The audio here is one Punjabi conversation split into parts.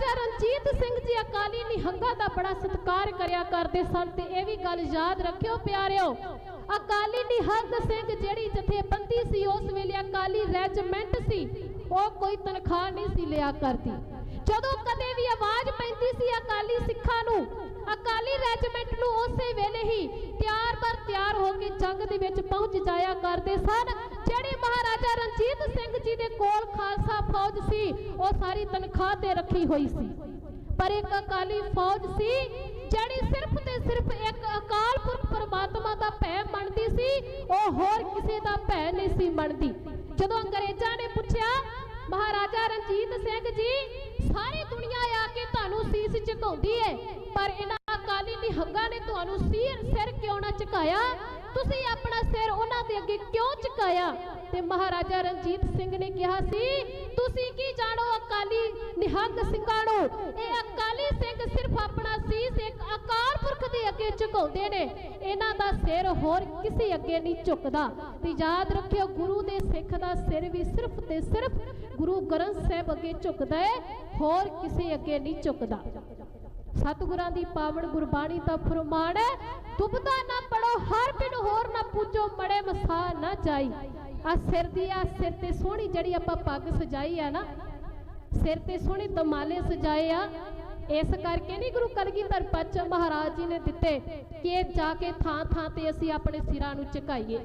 ਮਹਾਰਾਜਾ ਰਣਜੀਤ ਸਿੰਘ ਜੀ ਅਕਾਲੀ ਨਿਹੰਗਾਂ ਦਾ ਬੜਾ ਸਤਿਕਾਰ ਕਰਿਆ ਕਰਦੇ ਸਨ ਤੇ ਇਹ ਵੀ ਗੱਲ ਯਾਦ ਰੱਖਿਓ ਪਿਆਰਿਓ। ਅਕਾਲੀ ਨਿਹੰਗ ਸਿੰਘ ਜਿਹੜੀ ਜਥੇਬੰਦੀ ਸੀ, ਉਸ ਵੇਲੇ ਅਕਾਲੀ ਰੈਜੀਮੈਂਟ ਸੀ, ਉਹ ਕੋਈ ਤਨਖਾਹ ਨਹੀਂ ਸੀ ਲਿਆ ਕਰਦੀ। ਜਦੋਂ ਕਦੇ ਵੀ ਆਵਾਜ਼ ਪੈਂਦੀ ਸੀ ਅਕਾਲੀ ਸਿੱਖਾਂ ਨੂੰ, ਅਕਾਲੀ ਰੈਜੀਮੈਂਟ ਨੂੰ ਉਸੇ ਵੇਲੇ ਹੀ ਤਿਆਰ ਬਰ ਤਿਆਰ ਹੋ ਕੇ ਜੰਗ ਦੇ ਵਿੱਚ ਪਹੁੰਚ ਜਾਇਆ ਕਰਦੇ ਸਨ ਜਿਹੜੀ ਮਹਾਰਾਜਾ ਰਣਜੀਤ ਸਿੰਘ ਜੀ ਦੇ ਕੋਲ ਖਾਲਸਾ ਫੌਜ ਸੀ, ਉਹ ਸਾਰੀ ਤਨਖਾਹ ਤੇ ਰੱਖੀ ਹੋਈ ਸੀ। ਪਰ ਇੱਕ ਅਕਾਲੀ ਫੌਜ ਸੀ, ਜਿਹੜੀ ਸਿਰਫ ਤੇ ਸਿਰਫ ਇੱਕ ਅਕਾਲ ਪੁਰਖ ਪਰਮਾਤਮਾ ਦਾ ਭੈ ਮੰਨਦੀ ਸੀ, ਉਹ ਹੋਰ ਕਿਸੇ ਦਾ ਭੈ ਨਹੀਂ ਸੀ ਮੰਨਦੀ ਜਦੋਂ ਅੰਗਰੇਜ਼ਾਂ ਨੇ ਪੁੱਛਿਆ, ਮਹਾਰਾਜਾ ਰਣਜੀਤ ਸਿੰਘ ਜੀ, ਸਾਰੀ ਦੁਨੀਆ ਆ ਕੇ ਤੁਹਾਨੂੰ ਸੀਸ ਝੁਕਾਉਂਦੀ ਹੈ ਪਰ ਇਹਨਾਂ ਅਕਾਲੀ ਨਿਹੰਗਾਂ ਨੇ ਤੁਹਾਨੂੰ ਸਿਰ ਕਿਉਂ ਨਾ ਝੁਕਾਇਆ? ਤੁਸੀਂ ਆਪਣਾ ਸਿਰ ਉਹਨਾਂ ਦੇ ਅੱਗੇ ਕਿਉਂ ਝੁਕਾਇਆ? ਤੇ ਮਹਾਰਾਜਾ ਰਣਜੀਤ ਸਿੰਘ ਨੇ ਕਿਹਾ ਸੀ, ਤੁਸੀਂ ਕੀ ਜਾਣੋ ਅਕਾਲੀ ਨਿਹੰਗ ਸਿੰਘਾਂ ਨੂੰ ਇਹ ਅਕਾਲੀ ਸਿੰਘ ਸਿਰਫ ਆਪਣਾ ਸੀਸ ਇੱਕ ਅਕਾਲ ਪੁਰਖ ਦੇ ਅੱਗੇ ਝੁਕਾਉਂਦੇ ਨੇ। ਇਹਨਾਂ ਦਾ ਸਿਰ ਹੋਰ ਕਿਸੇ ਅੱਗੇ ਨਹੀਂ ਝੁਕਦਾ। ਤੇ ਯਾਦ ਰੱਖਿਓ, ਗੁਰੂ ਦੇ ਸਿੱਖ ਦਾ ਸਿਰ ਵੀ ਸਿਰਫ ਤੇ ਸਿਰਫ ਗੁਰੂ ਗ੍ਰੰਥ ਸਾਹਿਬ ਅੱਗੇ ਝੁਕਦਾ ਹੈ ਹੋਰ ਕਿਸੇ ਅੱਗੇ ਨਹੀਂ ਝੁਕਦਾ। ਸਤਿਗੁਰਾਂ ਦੀ ਪਾਵਨ ਗੁਰਬਾਣੀ ਦਾ ਫਰਮਾਨ ਹੈ, ਦੁਬਦਾ ਨਾ ਪੜੋ, ਹਰ ਬਿਨ ਹੋਰ ਨਾ ਪੂਜੋ, ਮੜੇ ਮਸਾ ਨਾ ਜਾਈ। ਆ ਸਿਰ ਦੀ, ਆ ਸਿਰ ਤੇ ਸੋਹਣੀ ਜਿਹੜੀ ਆਪਾਂ ਪੱਗ ਸਜਾਈ ਆ ਨਾ, ਸਿਰ ਤੇ ਸੋਹਣੇ ਦਮਾਲੇ ਸਜਾਏ ਆ। ਇਸ ਕਰਕੇ ਨਹੀਂ ਗੁਰੂ ਕਲਗੀਧਰ ਪੱਚ ਮਹਾਰਾਜ ਜੀ ਨੇ ਦਿੱਤੇ ਕਿ ਇਹ ਜਾ ਕੇ ਥਾਂ ਥਾਂ ਤੇ ਅਸੀਂ ਆਪਣੇ ਸਿਰਾਂ ਨੂੰ ਝੁਕਾਈਏ।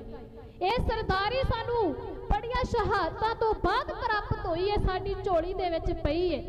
ਇਹ ਸਰਦਾਰੀ ਸਾਨੂੰ ਬੜੀਆਂ ਸ਼ਹਾਦਤਾਂ ਤੋਂ ਬਾਅਦ ਪ੍ਰਾਪਤ ਹੋਈ ਹੈ, ਸਾਡੀ ਝੋਲੀ ਦੇ ਵਿੱਚ ਪਈ ਹੈ।